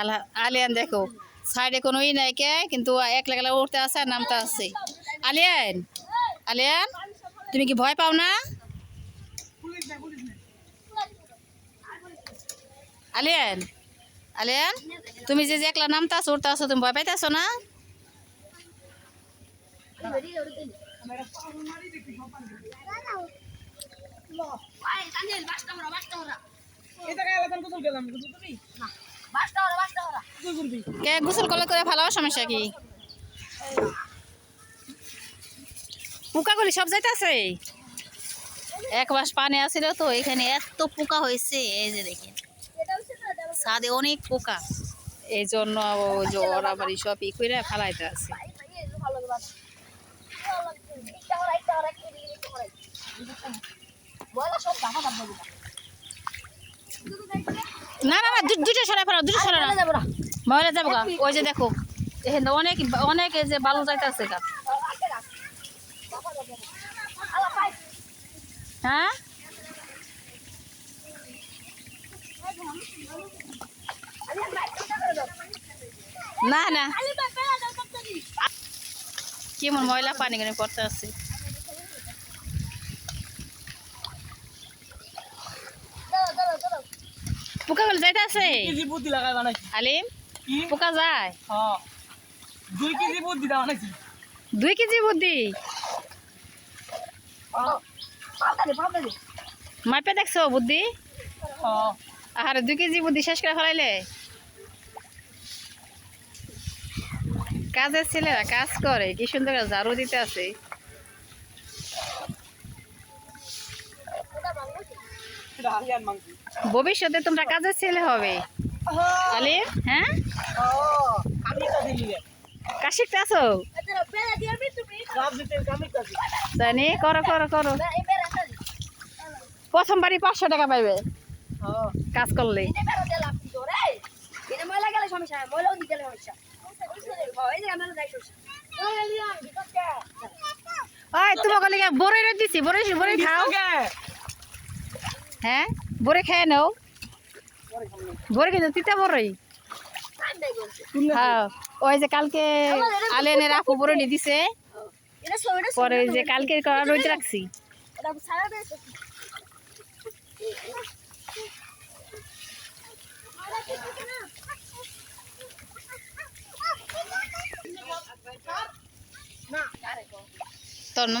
আলা আলিয়ান দেখো, সাইডে কোনো ই নাই কে, কিন্তু একলা একলা উঠতে আছে আর নামতে আছে আলিয়ান আলিয়ান, তুমি কি ভয় পাও না? আলিয়ান আলিয়ান, তুমি যে একলা নামতে আছো উঠতে আছো তুমি ভয় পাইতেছো না? গোসল গেলাম করবি কে গোসল করলে করে ভালো সমস্যা কি? পোকাগুলি সব যাইতেছে? এক মাস পানি আসছিল তো, এখানে এত পোকা হয়েছে এই যে দেখেন। ছাদে অনেক পোকা। এই জন্য ওরা বাড়ি সব ই করে ফেলাইতে আছে। না না না দুটো সরাই ফেলো দুটো সরাই না মহিলা যাব গা ওই যে দেখো অনেক অনেক এই যে বালু যাইতেছে গা হ্যাঁ না না কেমন ময়লা পানি কেন করতে আছে পোকাগুলো যাইতে আছে। কেজি বুদ্ধি লাগাই বানাইছি। আলিম কি? পোকা যায়? হ্যাঁ দুই কেজি বুদ্ধি দা বানাইছি। দুই কেজি বুদ্ধি? মাপে দেখছ বুদ্ধি? আর দুই কেজি বুদ্ধি শেষ করে ফেলাইলে। কাজের ছেলেরা কাজ করে কি সুন্দর ঝাড়ু দিতে আছে। ভবিষ্যতে তোমরা কাজের ছেলে হবে। আলিম হ্যাঁ। আমি কাজে নিয়ে কাজ শিখতে আসো রাত দিতে আমি কাজে জানি করো করো করো। প্রথম পাঁচশো টাকা পাইবে। হ্যাঁ কাজ করলে। ওই তোমাকে বড়ই দিছি বড়ই বড়ই খাও। হ্যাঁ? বড়ি খেয়ে নাও। বড়ি কিন্তু তিতা বড়ই হ্যাঁ ওই যে কালকে আলেনের আপু বড়ি দিছে। পরে যে কালকে করা রোদ রাখছি। তোর না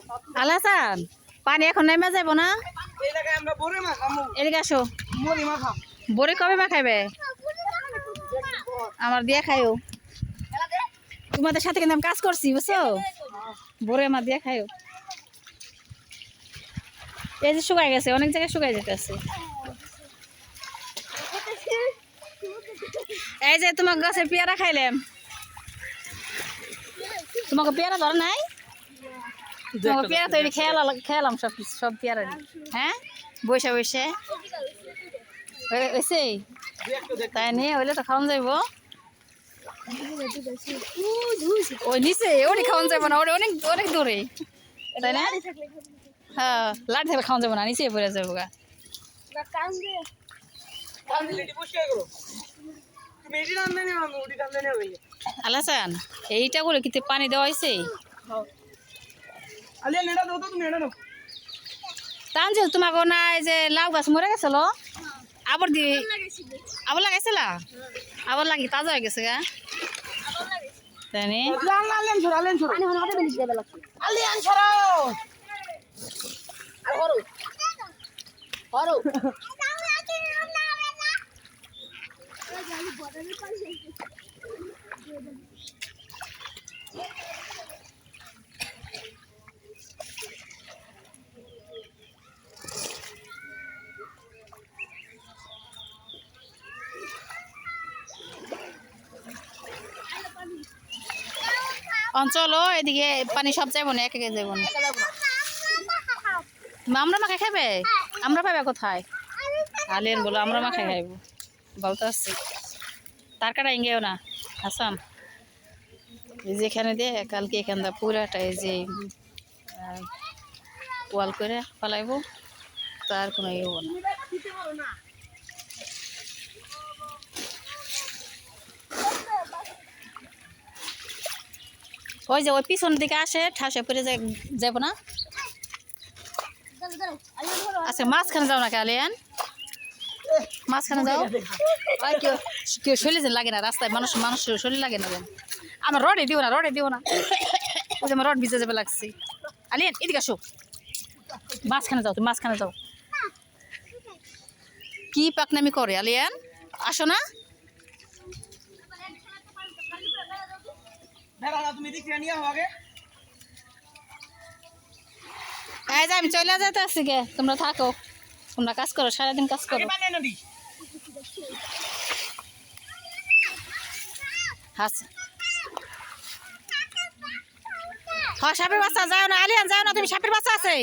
আলাসান পানি এখন নেমে যাব না? এদিকে আসো। বড়ি কবে মা খাইবে আমার দিয়ে খাইও। তোমাদের সাথে কিন্তু আমি কাজ করছি বুঝছ? বড়ি আমার দিয়ে খাইও। এই যে শুকাই গেছে অনেক জায়গায় শুকাই যেতে আছে এই যে তোমার গাছে পেয়ারা খাইলাম। তোমাকে পেয়ারা ধর নাই? পেয়ারা তৈরি খেয়ালাম খেয়ালাম সব কিছু সব পেয়ারা হ্যাঁ? বসে বসে। হয়েছে তাই নিয়ে হইলে তো খাওয়ান যাইব। ওই নিচে ওটি খাওয়ান যাইব না ওটা অনেক অনেক দূরে। তাই না? হ্যাঁ লাট থাকলে খাওয়ান যাব না নিচে পড়ে যাব গা। আলাসান এইটা করে কিন্তু পানি দেওয়া হয়েছে আলিয়া নেড়া দাও তো তুমি নেড়া দাও। তানছিল তোমাকে না এই যে লাউ গাছ মরে গেছিল? আবার দি আবার লাগাইছিল? আবার লাগি তাজা হয়ে গেছে গা। তাই নি? আল্লাহ আলিয়ান ছড়া আলিয়ান ছড়া পানি হন হবে বেশি দেবে লাগছে আলিয়ান ছড়াও আর হরো হরো অঞ্চল এদিকে পানি সব যাব না, এক একে যাব না। আমরা মাখা খাবে আমরা পাবে কোথায়? আলিয়ান বলো আমরা মাখা খাইব। বলতে আসছি। তার কাটা ইঙ্গেও না, হাসান। এই যে এখানে দিয়ে কালকে এখানটা পুরাটা এই যে ওয়াল করে পালাইব তার কোনো ইয়ে না দিতে পারো না ওই যে ওই পিছন দিকে আসে, ঠাসে যায় যাব না। আচ্ছা মাঝখানে যাও না কালিয়ান মাঝখানে যাও। আর কেউ কেউ শরীরে লাগে না রাস্তায়, মানুষ মানুষ শরীর লাগে না যেন। আমার রডে দিও না, রডে দিও না। ওই যে আমার রড ভিজে যাবে লাগছে। আলিয়ান, এদিকে আসো। মাঝখানে যাও, তুমি মাঝখানে যাও। কি পাকনামি করে, আলিয়ান? আসো না? দাঁড়া তুমি নিয়ে আগে। এই যে আমি চলে যেতে আসছি গে তোমরা থাকো। তোমরা কাজ করো সারাদিন কাজ করো। হ্যাঁ সাপের বাচ্চা যাও না আলিয়ান যাও না তুমি সাপের বাচ্চা আছে।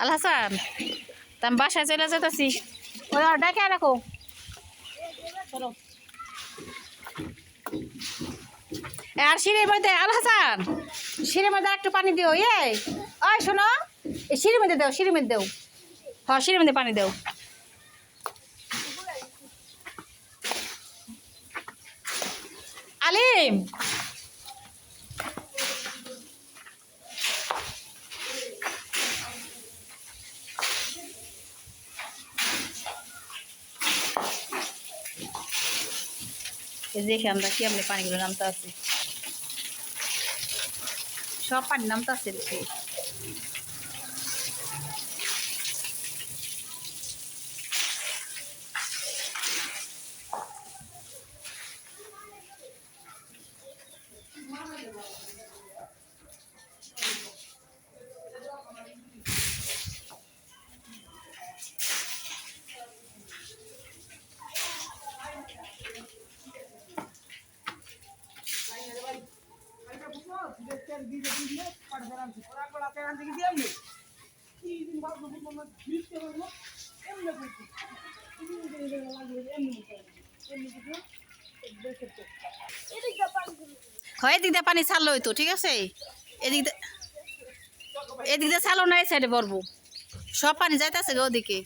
আল হাসান তা আমি বাসায় চলে যেতেছি ওই আর ডাকে রাখো। আর সিঁড়ির মধ্যে, আল হাসান, সিঁড়ির মধ্যে একটু পানি দিও ইয়ে ওই শোনো সিঁড়ির মধ্যে দাও, সিঁড়ির মধ্যে দাও। হ্যাঁ সিঁড়ির মধ্যে পানি দাও আলিম এই যে দেখে আমরা কি আপনি পানিগুলো নামতে আছি সব পানি নামতে আছে দেখে। এদিক দিয়ে পানি ছাড়লো তো ঠিক আছে? এদিক দিয়ে এদিক দিয়ে ছাড়লো না, এই সাইডে পড়ব সব পানি যাইতেছে ওদিকে।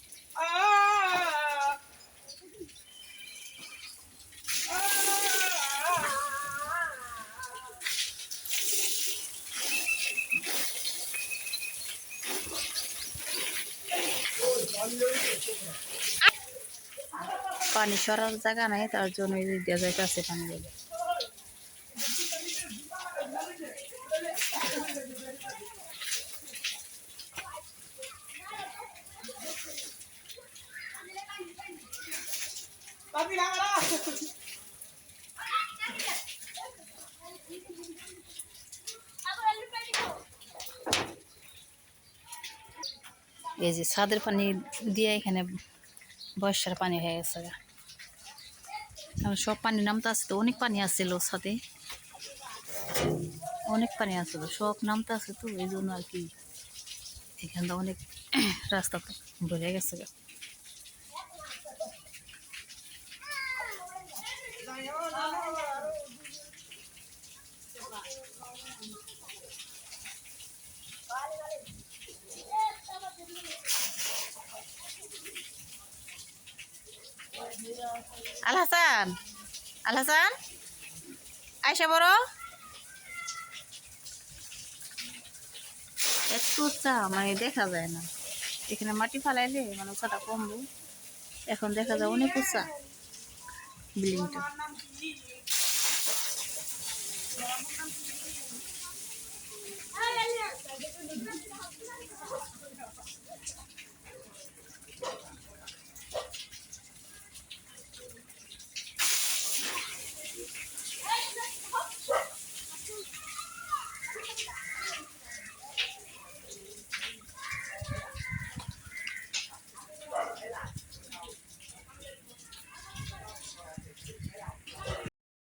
পানি সরার জায়গা নাই তার জন্য এদিক দিয়ে পানি পানিগুলো Papi, lágala. এই যে ছাদের পানি দিয়ে এখানে বর্ষার পানি হয়ে গেছে গা। কারণ সব পানি নামতে আসছে তো, অনেক পানি আসছিল ছাদে অনেক পানি আসছিল, সব নামতে আছে তো, এই জন্য আর কি এখানটা অনেক রাস্তা ভরে গেছে গা। আল হাসান আল হাসান আয়সা বড়। এত চা মানে দেখা যায় না। এখানে মাটি ফালাইলে মানে উঁচাটা কমবো এখন দেখা যায় অনেক উঁচা বিল্ডিংটা।